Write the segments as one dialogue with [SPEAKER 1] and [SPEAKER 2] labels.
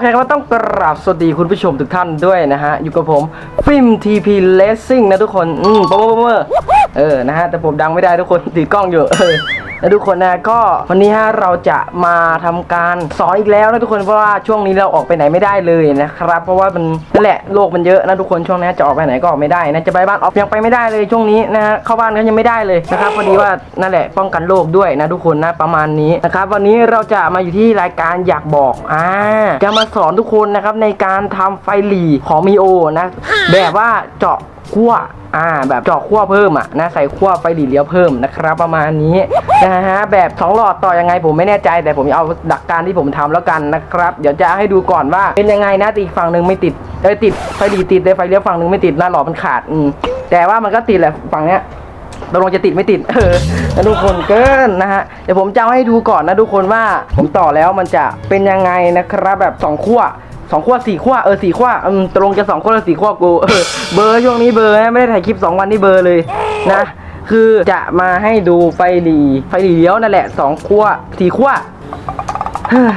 [SPEAKER 1] เคครับต้องกราบสวัสดีคุณผู้ชมทุกท่านด้วยนะฮะ อยู่กับผมฟิล์ม TP Racing นะทุกคน อืมโป๊ะโป๊ะโป๊ะ เออนะฮะแต่ผมดังไม่ได้ทุกคนถือกล้องอยู่เออนะทุกคนนะก็วันนี้ฮะเราจะมาทำการสอนอีกแล้วนะทุกคนเพราะว่าช่วงนี้เราออกไปไหนไม่ได้เลยนะครับ เพราะว่ามันนั่นแหละโลกมันเยอะนะทุกคนช่วงนี้จะออกไปไหนก็ออกไม่ได้นะจะไปบ้านออกยังไปไม่ได้เลยช่วงนี้นะฮะเข้าบ้านก็ยังไม่ได้เลยนะครับพอดีว่านั่นแหละป้องกันโรคด้วยนะทุกคนนะประมาณนี้นะครับวันนี้เราจะมาอยู่ที่รายการอยากบอกอ่าจะมาสอนทุกคนนะครับในการทำไฟหลีของมีโอนะแบบว่าเจาะขั้ว อ่าแบบเจาะขั้วเพิ่มอะนะใส่ขั้วไฟหลีเลี้ยวเพิ่มนะครับ ประมาณนี้นะฮะแบบสองหลอดต่อยังไงผมไม่แน่ใจ แต่ผมเอาหลักการที่ผมทำแล้วกันนะครับ เดี๋ยวจะให้ดูก่อนว่าเป็นยังไงนะต่อีกฝั่งหนึ่งไม่ติดเอ้ยติดไฟหลีติดแต่ไฟเลี้ยวฝั่งหนึ่งไม่ติดหน้าหลอดมันขาดอืมแต่ว่ามันก็ติดแหละฝั่งเนี้ยตกลงจะติดไม่ติด เออนะทุกคนเกินนะฮะ เดี๋ยวผมจะเอาให้ดูก่อนนะทุกคนว่า ผมต่อแล้วมันจะเป็นยังไงนะครับแบบสองขั้วสองขั้วสี่ขั้วเออสี่ขั้วอืมตกลงจะสองขั้วหรือสี่ขั้วกูเออ เบอร์ช่วงนี้เบอร์นะไม่ได้ถ่ายคลิปสองวันนี่เบอร์เลยนะ คือจะมาให้ดูไฟหลีไฟหลีเลี้ยวนั่นแหละสองขั้วสี่ขั้วเฮ้ย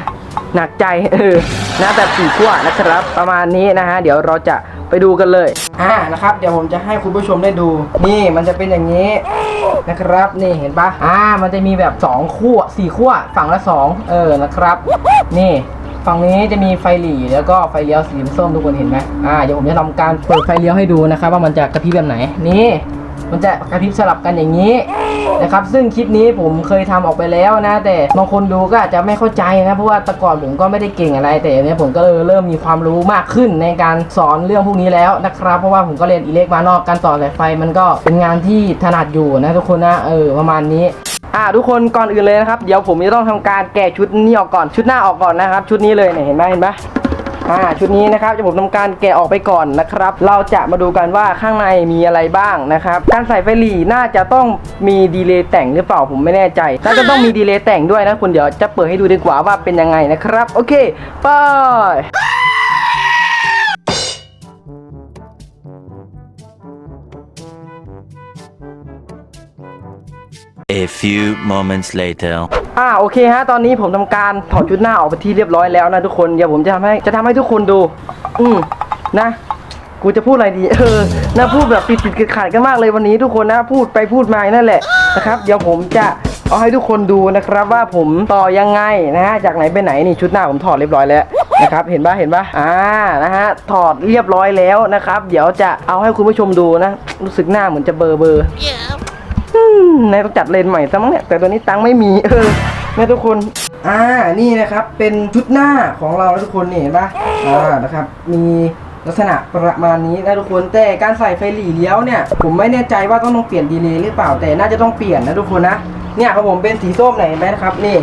[SPEAKER 1] หนักใจเออนะแบบสี่ขั้วนะครับ ประมาณนี้นะฮะเดี๋ยวเราจะไปดูกันเลยอ่านะครับ เดี๋ยวผมจะให้คุณผู้ชมได้ดู นี่มันจะเป็นอย่างนี้นะครับ นี่เห็นปะอ่า มันจะมีแบบ2ขั้ว4ขั้วฝั่งละ2เออนะครับ นี่ ฝั่งนี้จะมีไฟหลีแล้วก็ไฟเลี้ยวสีส้มทุกคนเห็นไหมอ่าเดี๋ยวผมจะทำการเปิดไฟเลี้ยวให้ดูนะครับว่ามันจะกระพริบแบบไหนนี่มันจะกระพริบสลับกันอย่างนี้นะครับซึ่งคลิปนี้ผมเคยทำออกไปแล้วนะ แต่บางคนดูก็อาจจะไม่เข้าใจนะ เพราะว่าแต่ก่อนผมก็ไม่ได้เก่งอะไร แต่เนี้ยผมก็เลยเริ่มมีความรู้มากขึ้นในการสอนเรื่องพวกนี้แล้วนะครับ เพราะว่าผมก็เรียนอิเล็กมานอกการต่อสายไฟมันก็เป็นงานที่ถนัดอยู่นะทุกคนนะเออประมาณนี้ อ่าทุกคนก่อนอื่นเลยนะครับ เดี๋ยวผมจะต้องทำการแกะชุดนี้ออกก่อนชุดหน้าออกก่อนนะครับ ชุดนี้เลยเนี่ยเห็นไหมเห็นไหมอ่าชุดนี้นะครับจะผมทำการแกะออกไปก่อนนะครับ เราจะมาดูกันว่าข้างในมีอะไรบ้างนะครับ การใส่ไฟหลีน่าจะต้องมีดีเลย์แต่งหรือเปล่าผมไม่แน่ใจน่าจะต้องมีดีเลย์แต่งด้วยนะคุณเดี๋ยวจะเปิดให้ดูดีกว่าว่าเป็นยังไงนะครับ โอเคไป
[SPEAKER 2] A few moments later.
[SPEAKER 1] อ่าโอเคฮะตอนนี้ผมทำการถอดชุดหน้าออกไปที่เรียบร้อยแล้วนะทุกคนเดี๋ยวผมจะทำให้จะทำให้ทุกคนดู อืมนะ กูจะพูดอะไรดี เออนะพูดแบบติดติดๆขัดๆกันมากเลยวันนี้ทุกคนนะพูดไปพูดมานั่นแหละนะครับ เดี๋ยวผมจะเอาให้ทุกคนดูนะครับว่าผมต่อยังไงนะฮะจากไหนไปไหนนี่ชุดหน้าผมถอดเรียบร้อยแล้วนะครับ เห็นปะเห็นปะอ่านะฮะถอดเรียบร้อยแล้วนะครับ เดี๋ยวจะเอาให้คุณผู้ชมดูนะ รู้สึกหน้าเหมือนจะเบลอเบลออืม นายต้องจัดเลนส์ใหม่ซะมั้งเนี่ยแต่ตัวนี้ตังค์ไม่มีเออแม่ทุกคนอ่านี่นะครับเป็นชุดหน้าของเราแล้วทุกคนนี่เห็นปะอ่านะครับ มีลักษณะประมาณนี้นะทุกคนแต่การใส่ไฟหลีเลี้ยวเนี่ย ผมไม่แน่ใจว่าต้องต้องเปลี่ยนดีเลย์หรือเปล่าแต่น่าจะต้องเปลี่ยนนะทุกคนนะเนี่ยของผมเป็นสีส้มไหนอยเห็นไหมนะครับนี่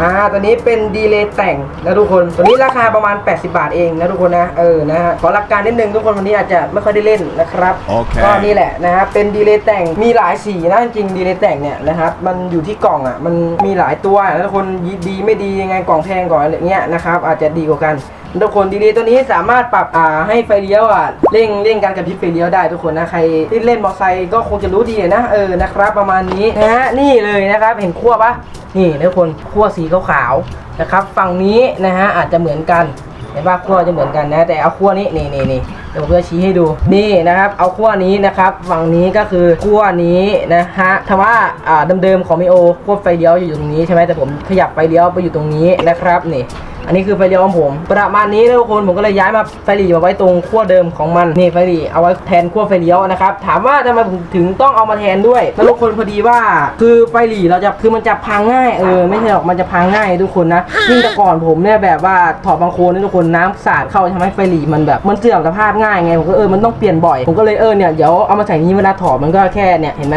[SPEAKER 1] อ่าตัวนี้เป็นดีเลย์แต่งนะทุกคน ตัวนี้ราคาประมาณ 80 บาทเองนะทุกคนนะ เออ นะฮะ ขอหลักการนิดนึงทุกคนวันนี้อาจจะไม่ค่อยได้เล่นนะครับ
[SPEAKER 2] โอเค
[SPEAKER 1] ก็นี่แหละนะฮะ เป็นดีเลย์แต่ง มีหลายสีนะจริงดีเลย์แต่งเนี่ยนะครับ มันอยู่ที่กล่องอะ มันมีหลายตัวแล้วทุกคนดีไม่ดียังไงกล่องแพงกว่าอะไรเงี้ยนะครับ อาจจะดีกว่ากัน ทุกคนดีๆตัวนี้สามารถปรับอ่าให้ไฟเลี้ยวอะเร่งเร่งการกระพริบไฟเลี้ยวได้ทุกคนนะใครที่เล่นมอเตอร์ไซค์ก็คงจะรู้ดีนะเออนะครับประมาณนี้นะฮะนี่เลยนะครับเห็นขั้วปะนี่ทุกคนขั้วสีขาวๆนะครับฝั่งนี้นะฮะอาจจะเหมือนกันเห็นปะขั้วจะเหมือนกันนะแต่เอาขั้วนี้นี่นี่นี่เดี๋ยวผมจะชี้ให้ดูนี่นะครับ เอาขั้วนี้นะครับฝั่งนี้ก็คือขั้วนี้นะฮะถ้าว่าอ่าเดิมๆของมิโอขั้วไฟเลี้ยวอยู่ตรงนี้ใช่ไหมแต่ผมขยับไฟเลี้ยวไปอยู่ตรงนี้นะครับนี่อันนี้คือไฟเลี้ยวของผม ประมาณนี้นะทุกคนผมก็เลยย้ายมาไฟหลีมาไว้ตรงขั้วเดิมของมันนี่ไฟหลีเอาไว้แทนขั้วไฟเลี้ยวนะครับถามว่าทำไมผมถึงต้องเอามาแทนด้วยแล้วทุกคนพอดีว่า คือไฟหลีเราจะคือมันจะพังง่ายเออไม่ใช่หรอกมันจะพังง่ายทุกคนนะยิ่งแต่ก่อนผมเนี่ยแบบว่าถอดบางโคนนี่ทุกคนน้ำสาดเข้าทำให้ไฟหลีมันแบบมันเสื่อมสภาพง่ายไงผมก็เออมันต้องเปลี่ยนบ่อยผมก็เลยเออเนี่ยเดี๋ยวเอามาใส่นี้เวลาถอดมันก็แค่เนี่ยเห็นไหม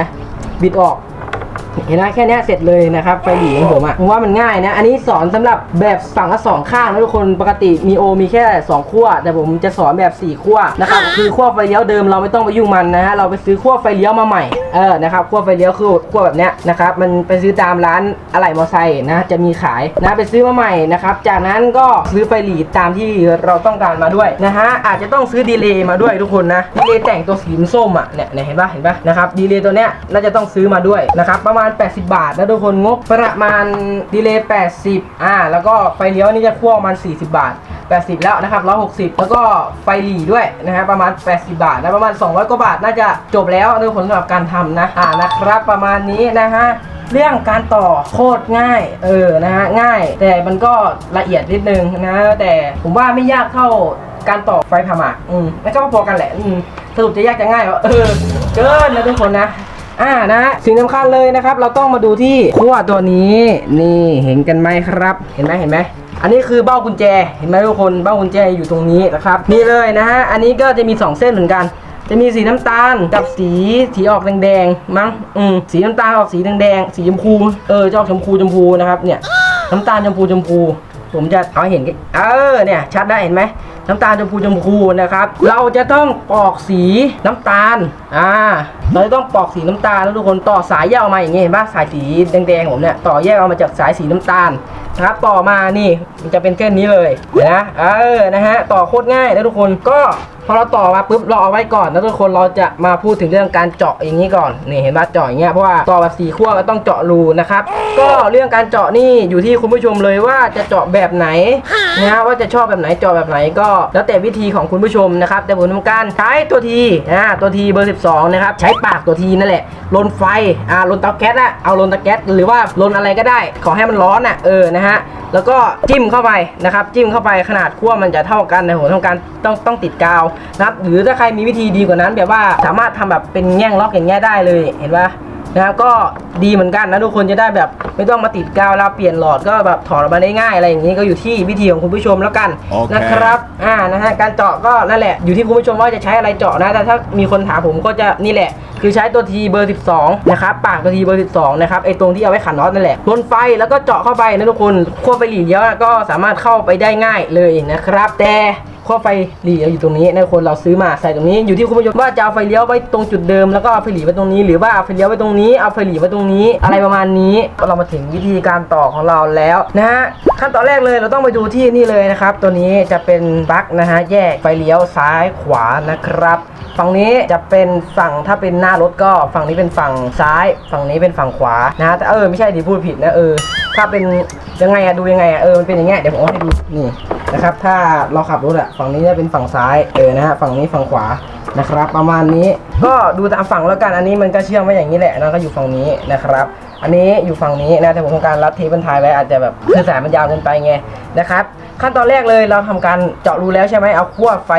[SPEAKER 1] บิดออก เห็นไหมแค่เนี้ยเสร็จเลยนะครับไฟหลีของผมอะผมว่ามันง่ายนะ อันนี้สอนสำหรับแบบฝั่งละสองข้างนะทุกคนปกติมีโอมีแค่ 2 ขั้ว แต่ผมจะสอนแบบ 4 ขั้วนะครับคือขั้วไฟเลี้ยวเดิมเราไม่ต้องไปยุ่งมันนะฮะเราไปซื้อขั้วไฟเลี้ยวมาใหม่เออนะครับขั้วไฟเลี้ยวคือขั้วแบบเนี้ยนะครับมันไปซื้อตามร้านอะไหล่มอเตอร์ไซค์นะจะมีขายนะไปซื้อมาใหม่นะครับจากนั้นก็ซื้อไฟหลีตามที่เราต้องการมาด้วยนะฮะอาจจะต้องซื้อดีเลย์มาด้วยทุกคนนะดีเลย์แต่งตัวสีส้มอะเนี่ยเนี่ยเห็นปะเห็นปะนะครับดีเลย์ตัวเนี้ยน่าจะต้องซื้อมาด้วยนะครับประมาณมาณ 80 บาทนะทุกคนงบประมาณดีเลย์80 อ่า แล้วก็ไฟเลี้ยวนี่จะพ่วงประมาณ 40 บาท 80 แล้วนะครับ 160 แล้วก็ไฟหลีด้วยนะฮะประมาณ 80 บาทนะประมาณ 200 กว่าบาทน่าจะจบแล้วทุกคนสำหรับการทำนะอ่านะครับประมาณนี้นะฮะเรื่องการต่อโคตรง่าย เออ นะฮะ ง่าย แต่มันก็ละเอียดนิดนึงนะ แต่ผมว่าไม่ยากเท่าการต่อไฟผ่าหมากอืมแล้วก็พอกันแหละ อืมสรุปจะยากจะง่ายเออ เกินนะทุกคนนะ อ่านะฮะสิ่งสำคัญเลยนะครับ เราต้องมาดูที่ขั้วตัวนี้นี่เห็นกันไหมครับ เห็นไหมเห็นไหมอันนี้คือเบ้ากุญแจเห็นไหมทุกคนเบ้ากุญแจอยู่ตรงนี้นะครับนี่เลยนะฮะอันนี้ก็จะมี 2 เส้นเหมือนกัน จะมีสีน้ำตาลกับสีสีออกแดงๆมั้งอืมสีน้ำตาลออกสีแดงๆสีชมพูเออจะออกชมพูชมพูนะครับเนี่ยน้ำตาลชมพูชมพู ผมจะเอาเห็นเออเนี่ยชัดได้เห็นไหม น้ำตาลชมพูชมพูนะครับ เราจะต้องปอกสีน้ำตาลอ่าเราจะต้องปอกสีน้ำตาลแล้วทุกคนต่อสายแยกออกมาอย่างเงี้ยเห็นปะสายสีแดงๆผมเนี่ยต่อแยกออกมาจากสายสีน้ำตาลนะครับต่อมานี่มันจะเป็นเส้นนี้เลยเห็นะเออนะฮะต่อโคตรง่ายนะทุกคนก็ พอเราต่อมาปุ๊บเราเอาไว้ก่อนแล้วทุกคนเราจะมาพูดถึงเรื่องการเจาะอย่างนี้ก่อนนี่เห็นปะเจาะอย่างเงี้ยเพราะว่าต่อแบบสีขั้วก็ต้องเจาะรูนะครับ ก็เรื่องการเจาะนี่อยู่ที่คุณผู้ชมเลยว่าจะเจาะแบบไหนนะว่าจะชอบแบบไหนเจาะแบบไหนก็แล้วแต่วิธีของคุณผู้ชมนะครับแต่ผมทำการใช้ตัวทีอ่าตัวทีเบอร์ 12 นะครับ ใช้ปากตัวทีนั่นแหละลนไฟอ่าลนเตาแก๊สอะเอาลนเตาแก๊สหรือว่าลนอะไรก็ได้ ขอให้มันร้อนอะเออนะฮะแล้วก็จิ้มเข้าไปนะครับจิ้มเข้าไปขนาดขั้วมันจะเท่ากันนะผมทำการต้องต้องติดกาวนะครับหรือถ้าใครมีวิธีดีกว่านั้น แบบว่าสามารถทำแบบเป็นแง่งล็อกอย่างเงี้ยได้เลยเห็นปะนะครับก็ดีเหมือนกันนะทุกคนจะได้แบบไม่ต้องมาติดกาวแล้วเปลี่ยนหลอดก็แบบถอดออกมาได้ง่ายอะไรอย่างนี้ก็อยู่ที่วิธีของคุณผู้ชมแล้วกัน
[SPEAKER 2] โอเค
[SPEAKER 1] นะครับอ่านะฮะการเจาะก็นั่นแหละอยู่ที่คุณผู้ชมว่าจะใช้อะไรเจาะนะแต่ถ้ามีคนถามผมก็จะนี่แหละ คือใช้ตัวทีเบอร์ 12 นะครับปากตัวทีเบอร์ 12 นะครับไอตรงที่เอาไว้ขันน็อตนั่นแหละลนไฟแล้วก็เจาะเข้าไปนะทุกคนขั้วไฟหลีเดียวก็สามารถเข้าไปได้ง่ายเลยนะครับ แต่ ขั้วไฟหลีอยู่ตรงนี้นะทุกคนเราซื้อมาใส่ตรงนี้อยู่ที่คุณผู้ชมว่าจะเอาไฟเลี้ยวไว้ตรงจุดเดิมแล้วก็เอาไฟหลีไว้ตรงนี้ หรือว่าเอาไฟเลี้ยวไว้ตรงนี้เอาไฟหลีไว้ตรงนี้ อะไรประมาณนี้เรามาถึงวิธีการต่อของเราแล้วนะฮะขั้นตอนแรกเลยเราต้องไปดูที่นี่เลยนะครับ ตัวนี้จะเป็นปลั๊กนะฮะแยกไฟเลี้ยวซ้ายขวานะครับฝั่งนี้จะเป็นฝั่งถ้าเป็นหน้ารถก็ฝั่งนี้เป็นฝั่งซ้าย ฝั่งนี้เป็นฝั่งขวานะฮะแต่เออไม่ใช่ดิพูดผิดนะเออถ้าเป็นยังไงอะดูยังไงอะเออมันเป็นอย่างเงี้ยเดี๋ยวผมเอาให้ดูนี่ นะครับ ถ้าเราขับรถอะฝั่งนี้จะเป็นฝั่งซ้ายเออนะฮะฝั่งนี้ฝั่งขวานะครับ ประมาณนี้ก็ดูตามฝั่งแล้วกันอันนี้มันก็เชื่อมไว้อย่างนี้แหละนะก็อยู่ฝั่งนี้นะครับ อันนี้อยู่ฝั่งนี้นะแต่ผมทำการรัดเทปบรรทายไว้อาจจะแบบคือสายมันยาวเกินไปไงนะครับขั้นตอนแรกเลยเราทำการเจาะรูแล้วใช่ไหมเอาขั้วไฟ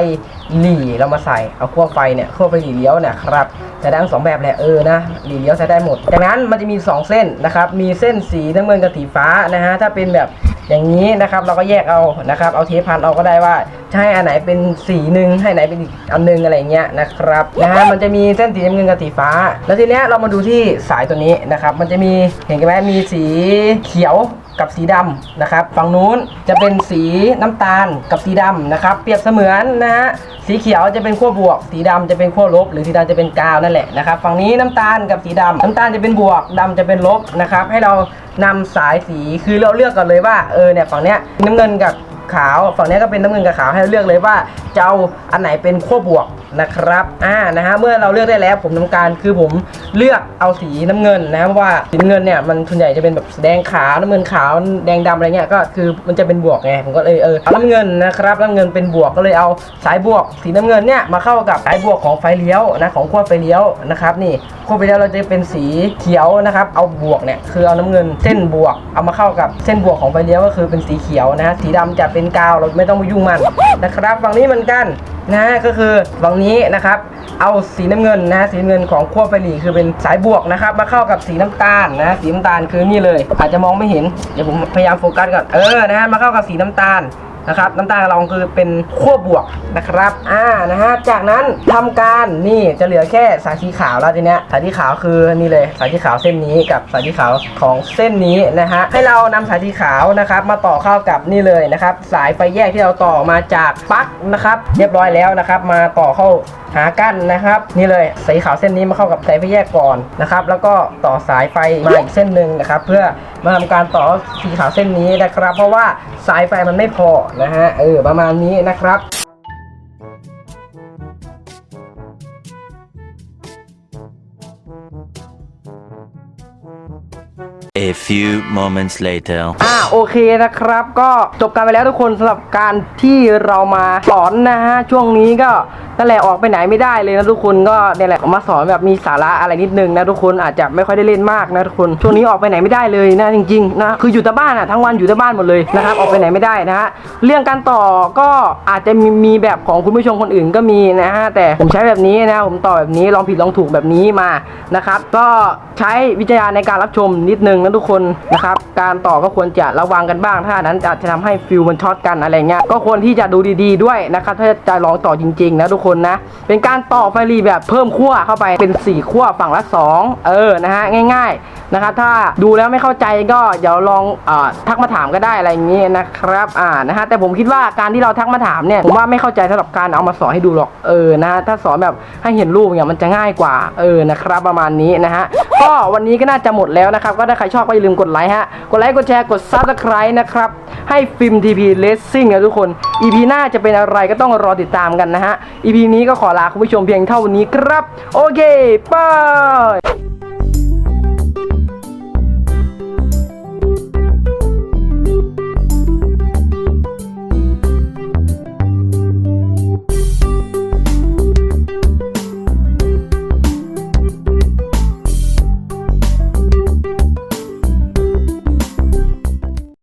[SPEAKER 1] หลีเรามาใส่เอาขั้วไฟเนี่ยขั้วไฟหลีเลี้ยวเนี่ยครับใช้ได้ทั้งสองแบบแหละเออนะหลีเลี้ยวใช้ได้หมดจากนั้นมันจะมีสองเส้นนะครับมีเส้นสีน้ำเงินกับสีฟ้านะฮะถ้าเป็นแบบ อย่างนี้นะครับเราก็แยกเอานะครับ เอาเทปพันเอาก็ได้ว่าจะให้อันไหนเป็นสีหนึ่งให้ไหนเป็นอีกอันหนึ่งอะไรเงี้ยนะครับนะฮะมันจะมีเส้นสีน้ำเงินกับสีฟ้า แล้วทีเนี้ยเรามาดูที่สายตัวนี้นะครับ มันจะมีเห็นไหมมีสีเขียว กับสีดำนะครับฝั่งนู้นจะเป็นสีน้ำตาลกับสีดำนะครับ เปรียบเสมือนนะฮะสีเขียวจะเป็นขั้วบวก สีดำจะเป็นขั้วลบ หรือสีดำจะเป็นกาวนั่นแหละนะครับฝั่งนี้น้ำตาลกับสีดำน้ำตาลจะเป็นบวกดำจะเป็นลบนะครับให้เรานำสายสีคือเราเลือกกันเลยว่าเออเนี่ยฝั่งเนี้ยน้ำเงินกับขาว ฝั่งนี้ก็เป็นน้ำเงินกับขาวให้เราเลือกเลยว่าจะเอาอันไหนเป็นขั้วบวก นะครับอ่านะฮะเมื่อเราเลือกได้แล้วผมทำการคือผมเลือกเอาสีน้ำเงินนะเพราะว่าสีน้ำเงินเนี่ยมันส่วนใหญ่จะเป็นแบบแดงขาวน้ำเงินขาวแดงดำอะไรเงี้ยก็คือมันจะเป็นบวกไงผมก็เลยเออเอาน้ำเงินนะครับน้ำเงินเป็นบวกก็เลยเอาสายบวก สีน้ำเงินเนี่ยมาเข้ากับสายบวกของไฟเลี้ยวนะของขั้วไฟเลี้ยวนะครับนี่ขั้วไฟเลี้ยวเราจะเป็นสีเขียวนะครับเอาบวกเนี่ยคือเอาน้ำเงินเส้นบวก เอามาเข้ากับเส้นบวกของไฟเลี้ยวก็คือเป็นสีเขียวนะฮะสีดำจะเป็นกาวเราไม่ต้องไปยุ่งมันนะครับฝั่งนี้เหมือนกันนะก็คือฝั่งนี้นะครับเอาสีน้ำเงินนะสีน้ำเงินของขั้วไฟหลีคือเป็นสายบวกนะครับมาเข้ากับสีน้ำตาลนะสีน้ำตาลคือนี่เลย อาจจะมองไม่เห็นเดี๋ยวผมพยายามโฟกัสก่อนเออนะฮะมาเข้ากับสีน้ำตาล นะครับน้ำตาลเราคือเป็นขั้วบวกนะครับอ่านะฮะจากนั้นทำการนี่จะเหลือแค่สายสีขาวแล้วทีเนี้ยสายสีขาวคือนี่เลยสายสีขาวเส้นนี้กับสายสีขาวของเส้นนี้นะฮะให้เรานำสายสีขาวนะครับมาต่อเข้ากับนี่เลยนะครับสายไฟแยกที่เราต่อมาจากปลั๊กนะครับเรียบร้อยแล้วนะครับ มาต่อเข้าหากั้นนะครับ นี่เลยสายขาวเส้นนี้มาเข้ากับสายไฟแยกก่อนนะครับแล้วก็ต่อสายไฟมาอีกเส้นหนึ่งนะครับ เพื่อ มาทำการต่อสีขาวเส้นนี้นะครับ เพราะว่าสายไฟมันไม่พอนะฮะเออประมาณนี้นะครับ
[SPEAKER 2] A few moments later.
[SPEAKER 1] อ่าโอเคนะครับ ก็จบกันไปแล้วทุกคนสำหรับการที่เรามาสอนนะฮะ ช่วงนี้ก็นั่นแหละออกไปไหนไม่ได้เลยนะทุกคนก็เนี่ยแหละมาสอนแบบมีสาระอะไรนิดนึงนะทุกคนอาจจะไม่ค่อยได้เล่นมากนะทุกคนช่วงนี้ออกไปไหนไม่ได้เลยนะจริงๆนะคืออยู่แต่บ้านอะทั้งวันอยู่แต่บ้านหมดเลยนะครับออกไปไหนไม่ได้นะฮะเรื่องการต่อก็อาจจะมีมีแบบของคุณผู้ชมคนอื่นก็มีนะฮะแต่ผมใช้แบบนี้นะผมต่อแบบนี้ลองผิดลองถูกแบบนี้มานะครับก็ใช้วิจารณในการรับชมนิดนึงนะทุกคนนะครับการต่อก็ควรจะระวังกันบ้าง ถ้านั้นอาจจะทำให้ฟิลมันช็อตกันอะไรเงี้ยก็ควรที่จะดูดีๆด้วยนะครับถ้าจะลองต่อจริงๆนะทุกคนนะเป็นการต่อไฟรีแบบเพิ่มขั้วเข้าไปเป็น 4 ขั้วฝั่งละ 2 เออนะฮะง่าย ๆนะครับถ้าดูแล้วไม่เข้าใจก็เดี๋ยวลองอทักมาถามก็ได้อะไรอย่างนี้นะครับอ่านะฮะแต่ผมคิดว่าการที่เราทักมาถามเนี่ยผมว่าไม่เข้าใจสำหรับการเอามาสอนให้ดูหรอกเออนะฮะถ้าสอนแบบให้เห็นรูปเนี่ยมันจะง่ายกว่าเออนะครับประมาณนี้นะฮะก็วันนี้ก็น่าจะหมดแล้วนะครับก็ถ้าใครชอบก็อย่าลืมกดไลค์ฮะ กดไลค์กดแชร์กดซับสไครต์นะครับ ให้ฟิล์มทีพีเลสซิ่งนะทุกคน EP หน้าจะเป็นอะไรก็ต้องรอติดตามกันนะฮะ EP นี้ก็ขอลาคุณผู้ชมเพียงเท่านี้ครับ โอเคบาย